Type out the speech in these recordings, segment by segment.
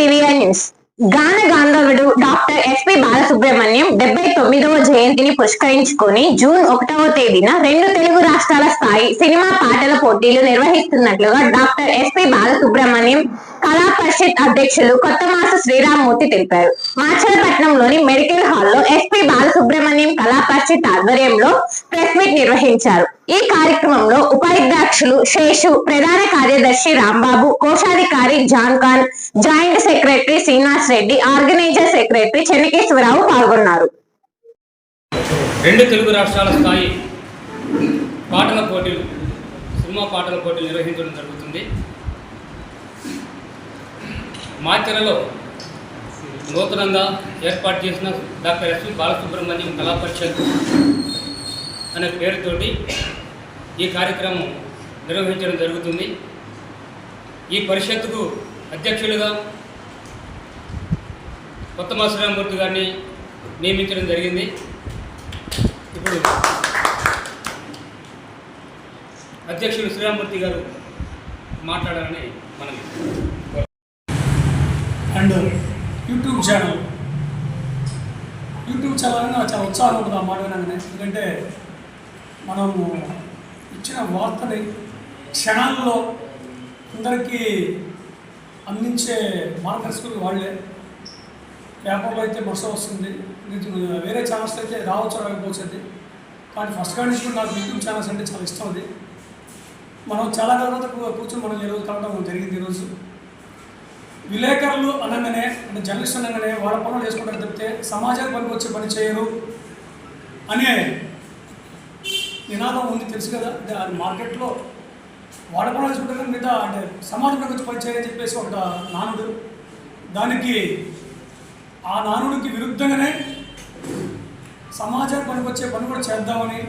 PVR news గాన గాంధవుడు doctor SP Balasubrahmanyam డెబ్బై తొమ్మిదవ జయంతిని పురస్కరించుకొని జూన్ ఒకటవ తేదీన రెండు తెలుగు రాష్ట్రాల స్థాయి సినిమా పాటల పోటీలు నిర్వహిస్తున్నట్లుగా డాక్టర్ ఎస్పి బాలసుబ్రహ్మణ్యం కళా పరిషత్ అధ్యక్షులు కొత్తమాస శ్రీరామ్మూర్తి తెలిపారు. మాచలపట్నంలోని మెడికల్ హాల్లో ఎస్పీ బాలసుబ్రహ్మణ్యం కళా పరిషత్ ఆధ్వర్యంలో ప్రెస్ మీట్ నిర్వహించారు. ఈ కార్యక్రమంలో ఉపాధ్యక్షులు శేషు ప్రధాన కార్యదర్శి రాంబాబు కోశాధికారి John Khan joint secretary Srinivas Reddy organiser secretary Chennakeshwararao పాల్గొన్నారు. రెండు తెలుగు రాష్ట్రాల స్థాయి పాటల పోటీలు సినిమా పాటల పోటీలు నిర్వహించడం జరుగుతుంది. మాచరలో నూతనంగా ఏర్పాటు చేసిన డాక్టర్ ఎస్వి బాలసుబ్రహ్మణ్యం కళా పరిషత్ అనే పేరుతోటి ఈ కార్యక్రమం నిర్వహించడం జరుగుతుంది. ఈ పరిషత్తుకు అధ్యక్షులుగా కొత్త మాసరామూర్తి గారిని నియమించడం జరిగింది. ఇప్పుడు అధ్యక్షులు శ్రీరామూర్తి గారు మాట్లాడాలని మనం and YouTube channel YouTube channel అనేది నాకు చాలా ఉత్సాహం ఉంటుంది ఆ మాట వినగానే. ఎందుకంటే మనము ఇచ్చిన వార్తని క్షణాల్లో అందరికీ అందించే మార్గదర్శకులు వాళ్ళే. పేపర్లో అయితే బస్సు వస్తుంది. వేరే ఛానల్స్ అయితే రావచ్చు రాకపోతుంది కానీ ఫస్ట్ కాడి నుంచి నాకు యూట్యూబ్ ఛానల్స్ అంటే చాలా ఇష్టం అది. మనం చాలా కాలం తర్వాత కూర్చొని మనం ఈరోజు కలవడం జరిగింది ఈరోజు విలేకరులు అనగానే అంటే జర్నలిస్ట్ అనగానే వాళ్ళ పనులు చేసుకుంటారు తప్పితే సమాజానికి పనికి వచ్చే పని చేయరు. అనే నినాదం ఉంది తెలుసు కదా. అంటే అది మార్కెట్లో వాళ్ళ పనులు చేసుకుంటారు మిగతా అంటే సమాజం పనికి వచ్చి పని చేయని చెప్పేసి ఒక నానుడు. దానికి ఆ నానుడికి విరుద్ధంగానే సమాజానికి పనికి వచ్చే పని కూడా చేద్దామని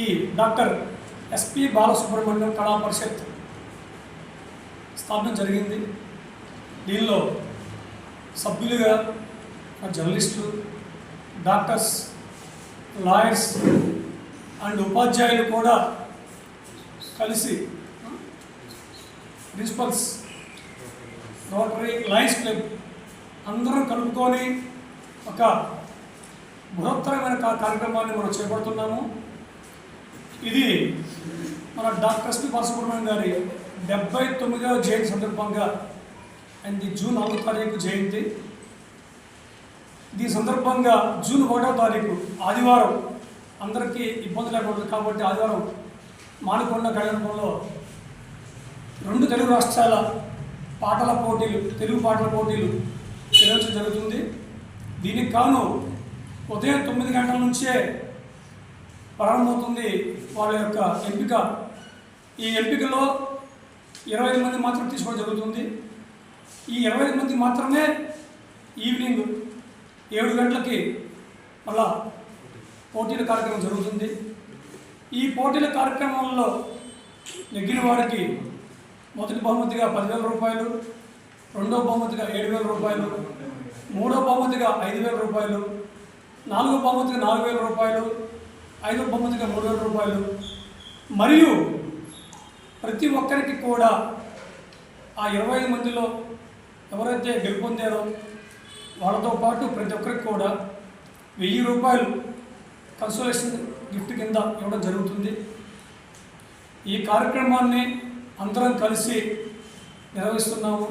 ఈ డాక్టర్ ఎస్పి బాలసుబ్రహ్మణ్యం కళా పరిషత్ స్థాపన జరిగింది. దీనిలో సభ్యులుగా జర్నలిస్టులు డాక్టర్స్ లాయర్స్ అండ్ ఉపాధ్యాయులు కూడా కలిసి ప్రిన్సిపల్స్ రోటరీ లయన్స్ క్లబ్ అందరం కలుపుకొని ఒక బృహత్తరమైన కార్యక్రమాన్ని మనం చేపడుతున్నాము. ఇది మన డాక్టర్ ఎస్పి బాలసుబ్రహ్మణ్యం గారి డెబ్బై తొమ్మిదవ జయంతి సందర్భంగా అండ్ జూన్ నాలుగో తారీఖు జయంతి. దీని సందర్భంగా జూన్ ఒకటో తారీఖు ఆదివారం అందరికీ ఇబ్బంది లేకుండా కాబట్టి ఆదివారం మానకొండ కళ్యాణంలో రెండు తెలుగు రాష్ట్రాల పాటల పోటీలు తెలుగు పాటల పోటీలు నిర్వహించడం జరుగుతుంది. దీనికి కాను ఉదయం తొమ్మిది గంటల నుంచే ప్రారంభమవుతుంది వాళ్ళ యొక్క ఎంపిక. ఈ ఎంపికలో ఇరవై ఐదు మంది మాత్రం తీసుకోవడం జరుగుతుంది. ఈ ఇరవై ఐదు మంది మాత్రమే ఈవినింగ్ ఏడు గంటలకి మళ్ళా పోటీల కార్యక్రమం జరుగుతుంది. ఈ పోటీల కార్యక్రమంలో నెగ్గిన వారికి మొదటి బహుమతిగా పదివేల రూపాయలు రెండో బహుమతిగా ఏడు వేల రూపాయలు మూడో బహుమతిగా ఐదు వేల రూపాయలు నాలుగో బహుమతిగా నాలుగు వేల రూపాయలు ఐదో బహుమతిగా మూడు వేల రూపాయలు. మరియు ప్రతి ఒక్కరికి కూడా ఆ ఇరవై ఐదు మందిలో ఎవరైతే గెలుపొందారో వాళ్ళతో పాటు ప్రతి ఒక్కరికి కూడా వెయ్యి రూపాయలు కన్సోలేషన్ గిఫ్ట్ కింద ఇవ్వడం జరుగుతుంది. ఈ కార్యక్రమాన్ని అందరం కలిసి నిర్వహిస్తున్నాము.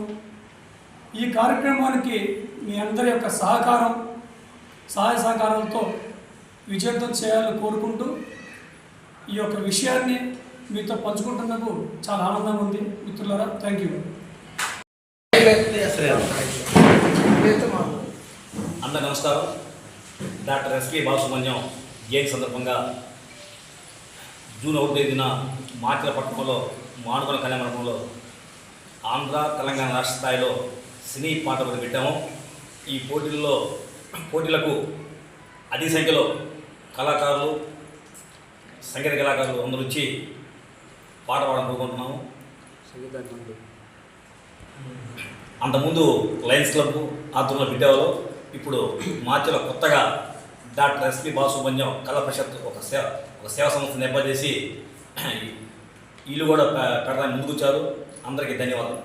ఈ కార్యక్రమానికి మీ అందరి యొక్క సహకారం సహాయ సహకారాలతో విజయంతం చేయాలని కోరుకుంటూ ఈ యొక్క విషయాన్ని మీతో పంచుకుంటున్నందుకు చాలా ఆనందంగా ఉంది. మిత్రులారా థ్యాంక్ యూ అందరు నమస్కారం. డాక్టర్ ఎస్పి బాలసుబ్రహ్మణ్యం జయంతి సందర్భంగా జూన్ ఒకటి తేదీన మాచలపట్నంలో మానుకొన కళ్యాణ మండపంలో ఆంధ్ర తెలంగాణ రాష్ట్ర స్థాయిలో సినీ పాట పెట్టాము. ఈ పోటీల్లో పోటీలకు అధిక సంఖ్యలో కళాకారులు సంగీత కళాకారులు అందరూ వచ్చి పాట పాడడం కోరుకుంటున్నాము అంతకుముందు లయన్స్ క్లబ్ ఆధ్వర్యంలో పెట్టేవాళ్ళు. ఇప్పుడు మార్చిలో కొత్తగా డాక్టర్ ఎస్పి బాలసుబ్రహ్మణ్యం కళా పరిషత్ ఒక సేవ ఒక సేవా సంస్థ చేసి వీళ్ళు కూడా పెట్టడానికి ముందుకొచ్చారు. అందరికీ ధన్యవాదాలు.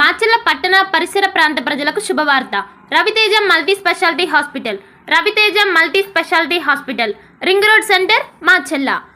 మాచర్ల పట్టణ పరిసర ప్రాంత ప్రజలకు శుభవార్త. Raviteja multi speciality hospital. Raviteja multi speciality hospital. Ring road centre Macherla